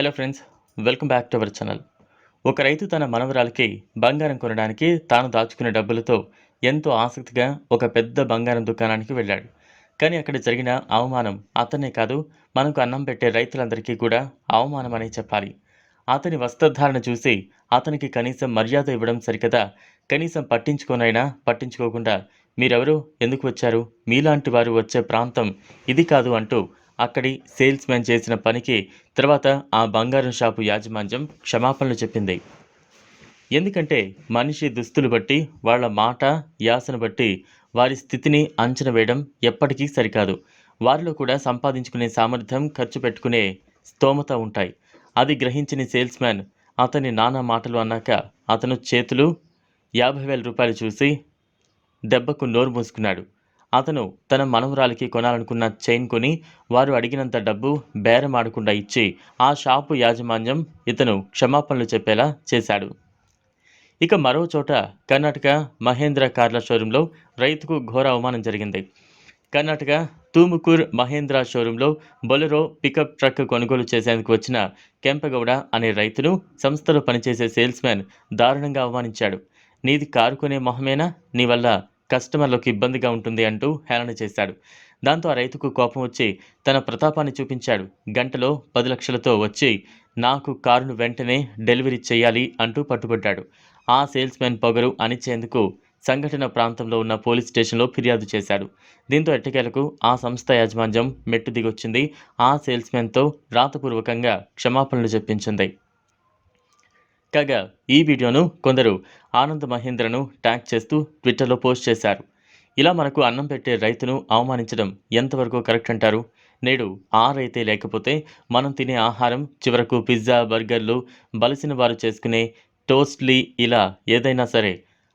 Hello friends welcome back to our channel ఒక రైతు తన మనవరాలకి బంగారం కొనడానికి తాను దాచుకునే డబ్బులతో ఎంతో ఆసక్తిగా ఒక పెద్ద బంగారం దుకాణానికి వెళ్ళాడు. కానీ అక్కడ జరిగిన అవమానం అతనే కాదు మనకు అన్నం పెట్టే రైతులందరికీ కూడా అవమానం అనే చెప్పాలి. అతని వస్త్రధారణ చూసి అతనికి కనీసం మర్యాద ఇవ్వడం సరికదా? కనీసం పట్టించుకోనైనా పట్టించుకోకుండా మీరెవరు? ఎందుకు వచ్చారు? మీలాంటి వారు వచ్చే ప్రాంతం ఇది కాదు అంటూ అక్కడి సేల్స్ మ్యాన్ చేసిన పనికి తర్వాత ఆ బంగారం షాపు యాజమాన్యం క్షమాపణలు చెప్పింది. ఎందుకంటే మనిషి దుస్తులు బట్టి వాళ్ళ మాట యాసను బట్టి వారి స్థితిని అంచనా వేయడం ఎప్పటికీ సరికాదు. వారిలో కూడా సంపాదించుకునే సామర్థ్యం ఖర్చు పెట్టుకునే స్తోమత ఉంటాయి. అది గ్రహించిన సేల్స్ మ్యాన్ అతని నానా మాటలు అన్నాక అతను చేతులు యాభై వేల రూపాయలు చూసి దెబ్బకు నోరు మూసుకున్నాడు. అతను తన మనవరాలికి కొనాలనుకున్న చైన్ కొని వారు అడిగినంత డబ్బు బేరం ఆడకుండా ఇచ్చి ఆ షాపు యాజమాన్యం ఇతను క్షమాపణలు చెప్పేలా చేశాడు. ఇక మరో చోట కర్ణాటక మహేంద్ర కార్ల షోరూంలో రైతుకు ఘోర అవమానం జరిగింది. కర్ణాటక తూముకూర్ మహేంద్ర షోరూంలో బొలెరో పికప్ ట్రక్ కొనుగోలు చేసేందుకు వచ్చిన కెంపగౌడ అనే రైతును సంస్థలో పనిచేసే సేల్స్ మ్యాన్ దారుణంగా అవమానించాడు. నీది కారు కొనే మొహమేనా? నీ వల్ల కస్టమర్లకు ఇబ్బందిగా ఉంటుంది అంటూ హేళన చేశాడు. దాంతో ఆ రైతుకు కోపం వచ్చి తన ప్రతాపాన్ని చూపించాడు. గంటలో పది లక్షలతో వచ్చి నాకు కారును వెంటనే డెలివరీ చేయాలి అంటూ పట్టుబడ్డాడు. ఆ సేల్స్ మ్యాన్ పొగరు అణిచేందుకు సంఘటన ప్రాంతంలో ఉన్న పోలీస్ స్టేషన్లో ఫిర్యాదు చేశాడు. దీంతో ఎట్టకేలకు ఆ సంస్థ యాజమాన్యం మెట్టు దిగొచ్చింది. ఆ సేల్స్మెన్తో రాతపూర్వకంగా క్షమాపణలు చెప్పించింది. కాగా ఈ వీడియోను కొందరు ఆనంద్ మహేంద్రను ట్యాగ్ చేస్తూ ట్విట్టర్లో పోస్ట్ చేశారు. ఇలా మనకు అన్నం పెట్టే రైతును అవమానించడం ఎంతవరకు కరెక్ట్ అంటారు? నేడు ఆ రైతే లేకపోతే మనం తినే ఆహారం చివరకు పిజ్జా బర్గర్లు బలిసిన వారు చేసుకునే టోస్ట్లీ ఇలా ఏదైనా సరే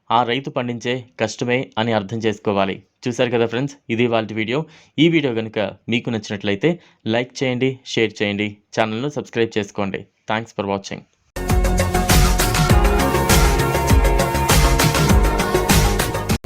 ఆ రైతు పండించే కష్టమే అని అర్థం చేసుకోవాలి. చూశారు కదా ఫ్రెండ్స్ ఇది వాళ్ళ వీడియో. ఈ వీడియో కనుక మీకు నచ్చినట్లయితే లైక్ చేయండి షేర్ చేయండి ఛానల్ను సబ్స్క్రైబ్ చేసుకోండి. Thanks for watching.